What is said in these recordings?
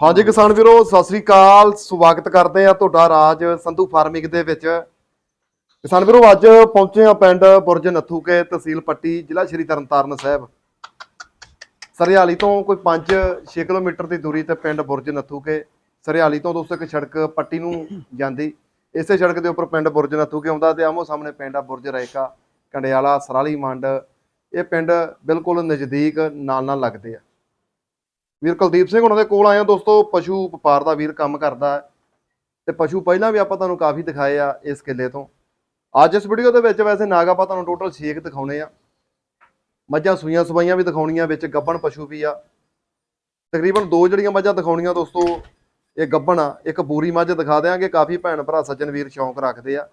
ਹਾਂਜੀ ਕਿਸਾਨ ਵੀਰੋ, ਸਤਿ ਸ੍ਰੀ ਅਕਾਲ। ਸਵਾਗਤ ਕਰਦੇ ਆ ਤੁਹਾਡਾ ਰਾਜ ਸੰਧੂ ਫਾਰਮਿੰਗ ਦੇ ਵਿੱਚ। ਕਿਸਾਨ ਵੀਰੋ, ਅੱਜ ਪਹੁੰਚੇ ਆ ਪਿੰਡ ਬੁਰਜ ਨੱਥੂਕੇ ਤਹਿਸੀਲ ਪੱਟੀ, ਜ਼ਿਲ੍ਹਾ ਸ਼੍ਰੀ ਤਰਨਤਾਰਨ ਸਾਹਿਬ। ਸਰਿਆਲੀ ਤੋਂ ਕੋਈ 5-6 ਕਿਲੋਮੀਟਰ ਦੀ ਦੂਰੀ ਤੇ ਪਿੰਡ ਬੁਰਜ ਨੱਥੂਕੇ। ਸਰਿਆਲੀ ਤੋਂ ਦੋਸਤੋ ਇੱਕ ਸੜਕ ਪੱਟੀ ਨੂੰ ਜਾਂਦੀ। ਇਸੇ ਸੜਕ ਦੇ ਉੱਪਰ ਪਿੰਡ ਬੁਰਜ ਨੱਥੂਕੇ ਆਉਂਦਾ ਤੇ ਆਮੋ ਸਾਹਮਣੇ ਪਿੰਡ ਆ ਬੁਰਜ ਰਾਇਕਾ, ਕੰਡਿਆਲਾ, ਸਰਾਲੀ ਮੰਡ। ਇਹ ਪਿੰਡ ਬਿਲਕੁਲ ਨਜ਼ਦੀਕ ਨਾਲ ਨਾਲ ਲੱਗਦੇ ਆ। ਵੀਰ ਕੁਲਦੀਪ ਸਿੰਘ ਉਹਨਾਂ ਦੇ ਕੋਲ ਆਏ ਆ ਦੋਸਤੋ, ਪਸ਼ੂ ਵਪਾਰ ਦਾ ਵੀਰ ਕੰਮ ਕਰਦਾ ਹੈ। ਤੇ ਪਸ਼ੂ ਪਹਿਲਾਂ ਵੀ ਆਪਾਂ ਤੁਹਾਨੂੰ ਕਾਫੀ ਦਿਖਾਏ ਆ ਇਸ ਕਿੱਲੇ ਤੋਂ। ਅੱਜ ਇਸ ਵੀਡੀਓ ਦੇ ਵਿੱਚ ਵੈਸੇ ਨਾਗ ਆਪਾਂ ਤੁਹਾਨੂੰ ਟੋਟਲ 6 ਦਿਖਾਉਣੇ ਆ। ਮੱਝਾਂ ਸੂਈਆਂ ਸਵਾਈਆਂ ਵੀ ਦਿਖਾਉਣੀਆਂ, ਵਿੱਚ ਗੱਬਣ ਪਸ਼ੂ ਵੀ ਆ। ਤਕਰੀਬਨ ਦੋ ਜਿਹੜੀਆਂ ਮੱਝਾਂ ਦਿਖਾਉਣੀਆਂ ਦੋਸਤੋ ਇਹ ਗੱਬਣ ਆ, ਇੱਕ ਬੂਰੀ ਮੱਝ ਦਿਖਾ ਦਿਆਂਗੇ। ਕਾਫੀ ਭੈਣ ਭਰਾ ਸੱਜਣ ਵੀਰ ਸ਼ੌਂਕ ਰੱਖਦੇ ਆ।